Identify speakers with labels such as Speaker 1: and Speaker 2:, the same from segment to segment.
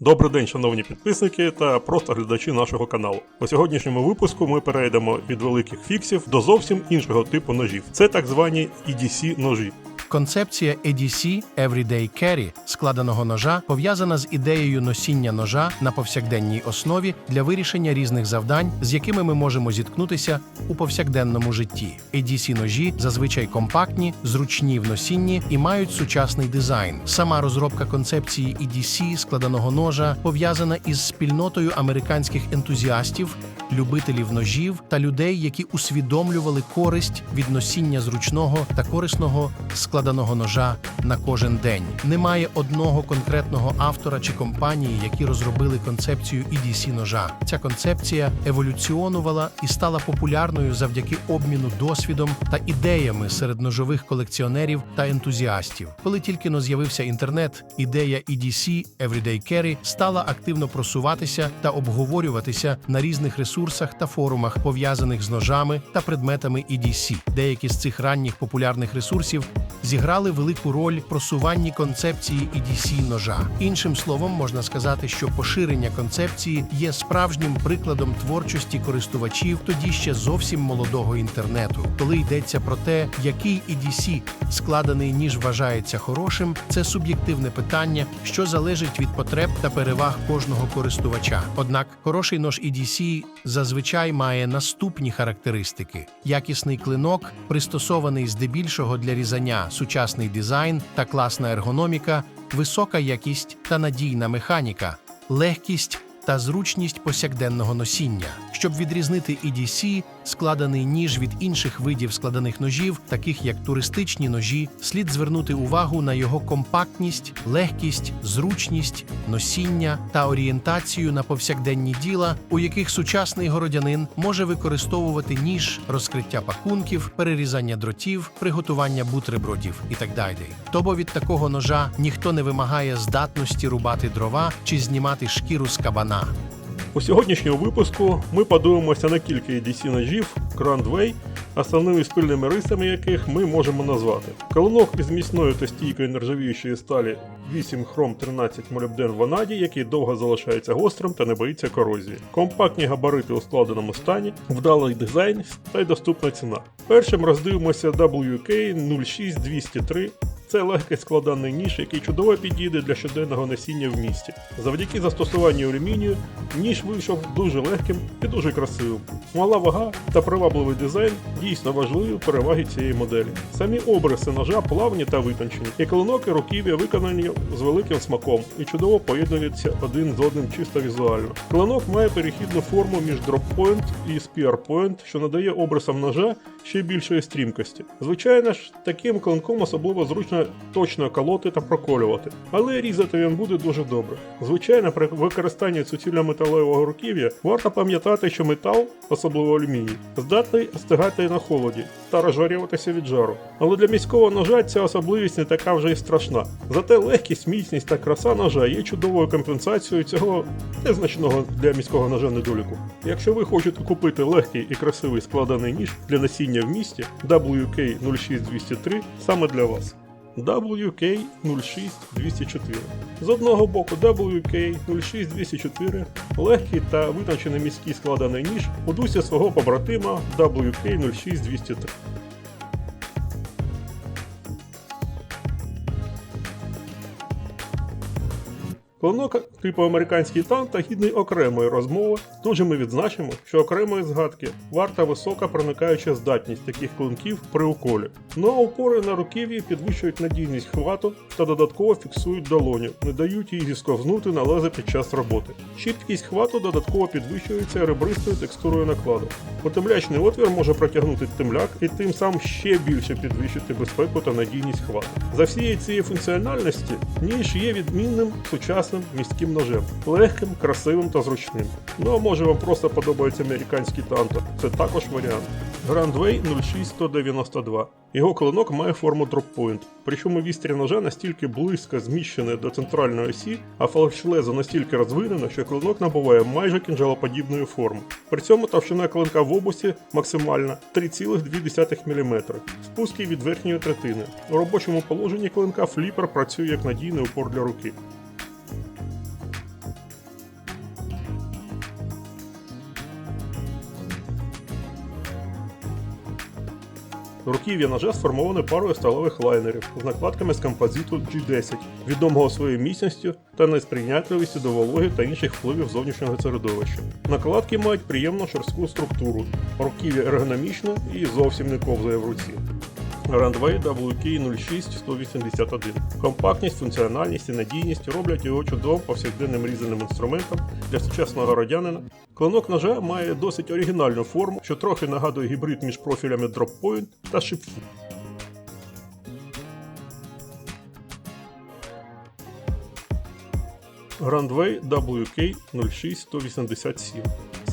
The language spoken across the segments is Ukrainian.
Speaker 1: Добрий день, шановні підписники та просто глядачі нашого каналу. У сьогоднішньому випуску ми перейдемо від великих фіксів до зовсім іншого типу ножів. Це так звані EDC ножі.
Speaker 2: Концепція EDC Everyday Carry складеного ножа пов'язана з ідеєю носіння ножа на повсякденній основі для вирішення різних завдань, з якими ми можемо зіткнутися у повсякденному житті. EDC ножі зазвичай компактні, зручні в носінні і мають сучасний дизайн. Сама розробка концепції EDC складеного ножа пов'язана із спільнотою американських ентузіастів, любителів ножів та людей, які усвідомлювали користь від носіння зручного та корисного складеного ножа на кожен день. Немає одного конкретного автора чи компанії, які розробили концепцію EDC ножа. Ця концепція еволюціонувала і стала популярною завдяки обміну досвідом та ідеями серед ножових колекціонерів та ентузіастів. Коли тільки но з'явився інтернет, ідея EDC Everyday Carry стала активно просуватися та обговорюватися на різних ресурсах та форумах, пов'язаних з ножами та предметами EDC. Деякі з цих ранніх популярних ресурсів зіграли велику роль в просуванні концепції EDC ножа. Іншим словом, можна сказати, що поширення концепції є справжнім прикладом творчості користувачів тоді ще зовсім молодого інтернету. Коли йдеться про те, який EDC складений ніж вважається хорошим, це суб'єктивне питання, що залежить від потреб та переваг кожного користувача. Однак хороший нож EDC зазвичай має наступні характеристики: якісний клинок, пристосований здебільшого для різання, сучасний дизайн та класна ергономіка, висока якість та надійна механіка, легкість та зручність повсякденного носіння. Щоб відрізнити EDC, складений ніж від інших видів складених ножів, таких як туристичні ножі, слід звернути увагу на його компактність, легкість, зручність, носіння та орієнтацію на повсякденні діла, у яких сучасний городянин може використовувати ніж, розкриття пакунків, перерізання дротів, приготування бутербродів і так далі. Тобто від такого ножа ніхто не вимагає здатності рубати дрова чи знімати шкіру з кабана.
Speaker 1: У сьогоднішньому випуску ми подивимося на кілька EDC ножів Grand Way, основними спільними рисами яких ми можемо назвати. Колонок із міцної та стійкої нержавіючої сталі 8 хром 13 молібден ванаді, який довго залишається гострим та не боїться корозії. Компактні габарити у складеному стані, вдалий дизайн та й доступна ціна. Першим роздивимося WK 06203 це легкий складаний ніж, який чудово підійде для щоденного носіння в місті. Завдяки застосуванню алюмінію ніж вийшов дуже легким і дуже красивим. Мала вага та привабливий дизайн дійсно важливі переваги цієї моделі. Самі обриси ножа плавні та витончені, і клинок і руків'я виконані з великим смаком і чудово поєднуються один з одним чисто візуально. Клинок має перехідну форму між дроппойнт і spearpoint, що надає обрисам ножа ще більшої стрімкості. Звичайно ж, таким клинком особливо зручно точно колоти та проколювати, але різати він буде дуже добре. Звичайно, при використанні суцільно-металевого руків'я варто пам'ятати, що метал, особливо алюміній, здатний остигати на холоді та розжарюватися від жару. Але для міського ножа ця особливість не така вже й страшна. Зате легкість, міцність та краса ножа є чудовою компенсацією цього незначного для міського ножа недоліку. Якщо ви хочете купити легкий і красивий складений ніж для носіння в місті, WK 06203 саме для вас. WK 06204. З одного боку WK 06204 легкий та витончений міський складений ніж у дусі свого побратима WK 06203. Клинок типу американський танк та гідний окремої розмови. Тут же ми відзначимо, що окремої згадки варта висока проникаюча здатність таких клинків при уколі. Ну а опори на руків'ї підвищують надійність хвату та додатково фіксують долоню, не дають їй зісковзнути на лезе під час роботи. Чіткість хвату додатково підвищується ребристою текстурою накладу. Потемлячний отвір може протягнути темляк і тим самим ще більше підвищити безпеку та надійність хвату. За всієї цієї функціональності ніж є відмінним сучасним міським ножем, легким, красивим та зручним. Ну а може вам просто подобається американський танто, це також варіант. Grand Way 06192. Його клинок має форму дроппойнт, причому вістря ножа настільки близько зміщене до центральної осі, а фалшлезо настільки розвинено, що клинок набуває майже кінжалоподібної форми. При цьому товщина клинка в обусі максимальна 3,2 мм, спуски від верхньої третини. У робочому положенні клинка фліпер працює як надійний упор для руки. Руків'я ножа сформоване парою сталевих лайнерів з накладками з композиту G10, відомого своєю міцністю та несприйнятливістю до вологи та інших впливів зовнішнього середовища. Накладки мають приємну шорстку структуру, руків'я ергономічне і зовсім не ковзає в руці. Runway WK06 181. Компактність, функціональність і надійність роблять його чудовим повсякденним різаним інструментом для сучасного городянина. Клинок ножа має досить оригінальну форму, що трохи нагадує гібрид між профілями Droppoint та Shipfu. Grandway WK06187.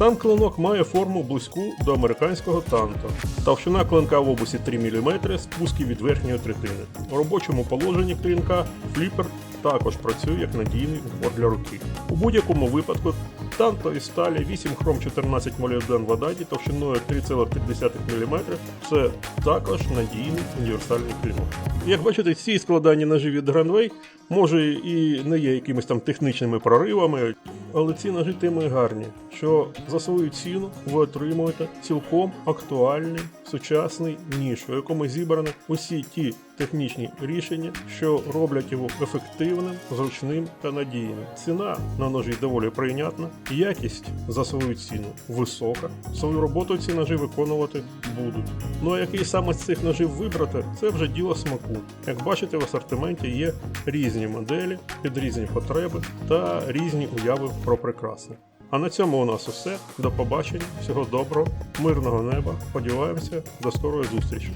Speaker 1: Сам клинок має форму близьку до американського танта. Товщина клинка в обусі 3 мм, спуски від верхньої третини. У робочому положенні клинка фліпер також працює як надійний упор для руки. У будь-якому випадку танто із сталі 8 хром 14 молібден в ададі товщиною 3,3 мм це також надійний універсальний клинок. Як бачите, ці складання ножі від Granway може і не є якимись там технічними проривами, але ці ножі тими гарні, що за свою ціну ви отримуєте цілком актуальний сучасний ніж, у якому зібрані усі ті технічні рішення, що роблять його ефективним, зручним та надійним. Ціна на ножі доволі прийнятна, якість за свою ціну висока. Свою роботу ці ножі виконувати будуть. Ну а який саме з цих ножів вибрати, це вже діло смаку. Як бачите, в асортименті є різні моделі під різні потреби та різні уяви про прекрасне. А на цьому у нас усе. До побачення, всього доброго, мирного неба. Сподіваємося, до скорої зустрічі.